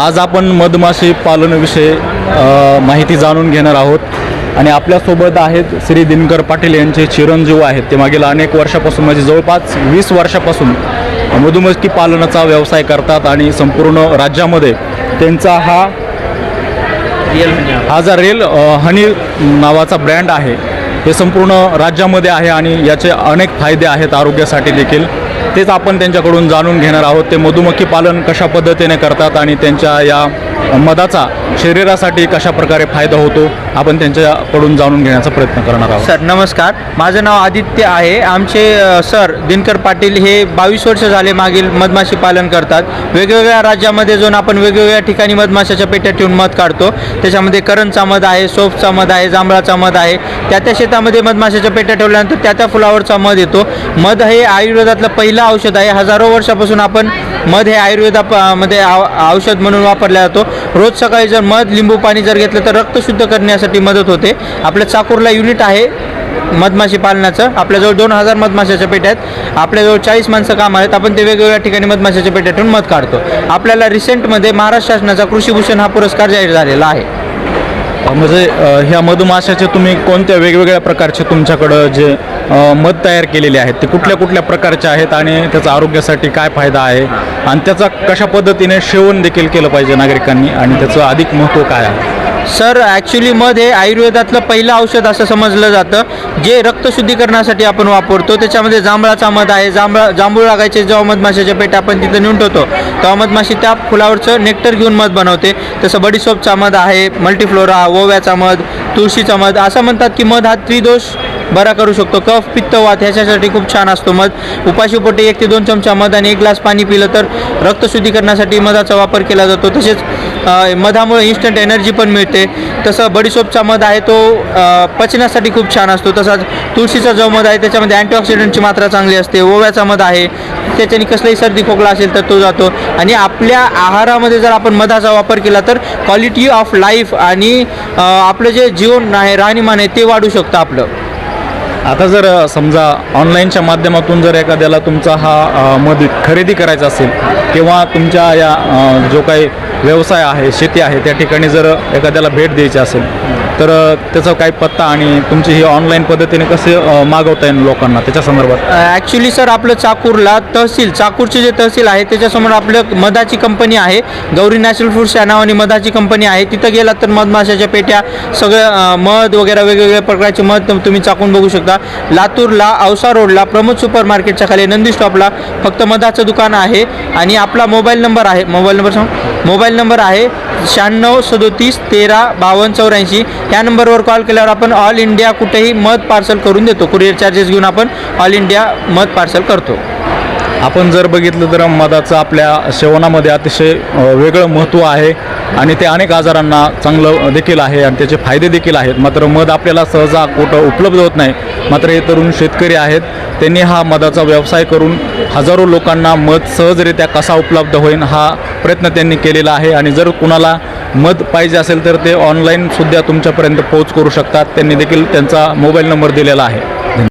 आज आपण मधमाशी पालनविषयी माहिती जाणून घेणार आहोत. आणि आपल्यासोबत आहेत श्री दिनकर पाटील यांचे चिरंजीव आहेत. ते मागील अनेक वर्षापासून म्हणजे जवळपास वीस वर्षापासून मधुमक्षी पालनाचा व्यवसाय करतात आणि संपूर्ण राज्यामध्ये त्यांचा हा हा जा रेल हनी नावाचा ब्रँड आहे हे संपूर्ण राज्यामध्ये आहे आणि याचे अनेक फायदे आहेत आरोग्यासाठी देखील. तेच आपण त्यांच्याकडून जाणून घेणार आहोत. ते मधुमक्खी पालन कशा पद्धतीने करतात आणि त्यांच्या या मधाचा शरीरासाठी कशा प्रकारे फायदा होतो आपण त्यांच्याकडून जाणून घेण्याचा प्रयत्न करणार आहोत. सर नमस्कार. माझं नाव आदित्य आहे. आमचे सर दिनकर पाटील हे बावीस वर्ष झाले मागील मधमाशी पालन करतात. वेगवेगळ्या राज्यामध्ये जाऊन आपण वेगवेगळ्या ठिकाणी मधमाशाच्या पेट्या ठेवून मध काढतो. त्याच्यामध्ये करणचा मध आहे सोपचा मध आहे जांभळाचा मध आहे. त्या त्या शेतामध्ये मधमाशाच्या पेट्या ठेवल्यानंतर त्या त्या फुलावरचा मध येतो. मध हे आयुर्वेदातलं पहिलं औषध आहे. हजारो वर्षापासून आपण मध हे आयुर्वेदा मध्ये औषध म्हणून वापरला जातो. रोज सकाळी जर मध लिंबू पाणी जर घेतलं तर रक्त शुद्ध करण्यासाठी मदत होते. आपल्या चाकूरला युनिट आहे मधमाशी पालनाचं. आपल्याजवळ दोन हजार मधमाशाच्या पेट्या आहेत. आपल्याजवळ चाळीस माणसं काम आहेत. आपण ते वेगवेगळ्या ठिकाणी मधमाशाच्या पेट्यातून मध काढतो. आपल्याला रिसेंटमध्ये महाराष्ट्र शासनाचा कृषीभूषण हा पुरस्कार जाहीर झालेला आहे. म्हणजे ह्या मधमाशाचे तुम्ही कोणत्या वेगवेगळ्या प्रकारचे तुमच्याकडं जे मध तयार केलेले आहेत ते कुठल्या कुठल्या प्रकारचे आहेत आणि त्याचा आरोग्यासाठी काय फायदा आहे? आणि त्याचा कशा पद्धतीने सेवन देखील केलं पाहिजे नागरिकांनी? आणि त्याचं अधिक महत्त्व काय आहे? सर ॲक्च्युली मध हे आयुर्वेदातलं पहिलं औषध असं समजलं जातं जे रक्तशुद्धीकरणासाठी आपण वापरतो. त्याच्यामध्ये जांभळाचा मध आहे. जांभळा जांभूळ लागायचे जेव्हा मधमाशाच्या पेट्या आपण तिथं नेऊन ठेवतो तेव्हा मधमाशी त्या फुलावरचं नेक्टर घेऊन मध बनवते. तसं बडीसोपचा मध आहे मल्टीफ्लोरा ओव्याचा मध तुळशीचा मध असं म्हणतात की मध हा त्रिदोष बरा करू शकतो. कफ पित्त वात ह्याच्यासाठी खूप छान असतो मध. उपाशीपोटी एक ते दोन चमचा मध आणि एक ग्लास पाणी पिलं तर रक्तशुद्धीकरणासाठी मधाचा वापर केला जातो. तसेच मधामुळे इन्स्टंट एनर्जी पण मिळते. तसं बडीसोपचा मध आहे तो पचण्यासाठी खूप छान असतो. तसाच तुळशीचा जो मध आहे त्याच्यामध्ये अँटीऑक्सिडंटची मात्रा चांगली असते. ओव्याचा मध आहे. त्याच्याने कसलाही सर्दी खोकला असेल तर तो जातो. आणि आपल्या आहारामध्ये जर आपण मधाचा वापर केला तर क्वालिटी ऑफ लाईफ आणि आपलं जे जीवन आहे राहणीमान आहे ते वाढू शकतं आपलं. आता जर समजा ऑनलाईनच्या माध्यमातून जर एखाद्याला तुमचा हा मध खरेदी करायचा असेल किंवा तुमच्या या जो काही व्यवसाय आहे शेती आहे त्या ठिकाणी जर एखाद्याला भेट द्यायची असेल तर त्याचा काही पत्ता आणि तुमची ही ऑनलाईन पद्धतीने कसे मागवता येईल लोकांना त्याच्या संदर्भात? ॲक्च्युली सर आपलं चाकूरला तहसील चाकूरचे जे तहसील आहे त्याच्यासमोर आपलं मधाची कंपनी आहे. गौरी नॅचरल फूड्स या नावाने मधाची कंपनी आहे. तिथं गेलात तर मधमाशाच्या पेट्या सगळं मध वगैरे वेगवेगळ्या प्रकारचे मध तुम्ही चाकून बघू शकता. लातूरला औसा रोडला प्रमोद सुपर मार्केटच्या खाली नंदी स्टॉपला फक्त मधाचं दुकान आहे. आणि आपला मोबाईल नंबर आहे मोबाईल नंबर सांग? मोबाईल नंबर आहे शहाण्णव सदोतीस तेरा बावन्न चौऱ्याऐंशी. ह्या नंबरवर कॉल केल्यावर आपण ऑल इंडिया कुठेही मध पार्सल करून देतो. कुरिअर चार्जेस घेऊन आपण ऑल इंडिया मध पार्सल करतो. आपण जर बघितलं तर मधाचं आपल्या सेवनामध्ये अतिशय वेगळं महत्त्व आहे आणि ते अनेक आजारांना चांगलं देखील आहे आणि त्याचे फायदे देखील आहेत. मात्र मध आपल्याला सहजा कुठं उपलब्ध होत नाही. मात्र हे तरुण शेतकरी आहेत. त्यांनी हा मधाचा व्यवसाय करून हजारो लोकांना मध सहजरित्या कसा उपलब्ध होईल हा प्रयत्न त्यांनी केलेला आहे. आणि जर कुणाला मध पाहिजे असेल तर ते ऑनलाईनसुद्धा तुमच्यापर्यंत पोहोच करू शकतात. त्यांनी देखील त्यांचा मोबाईल नंबर दिलेला आहे.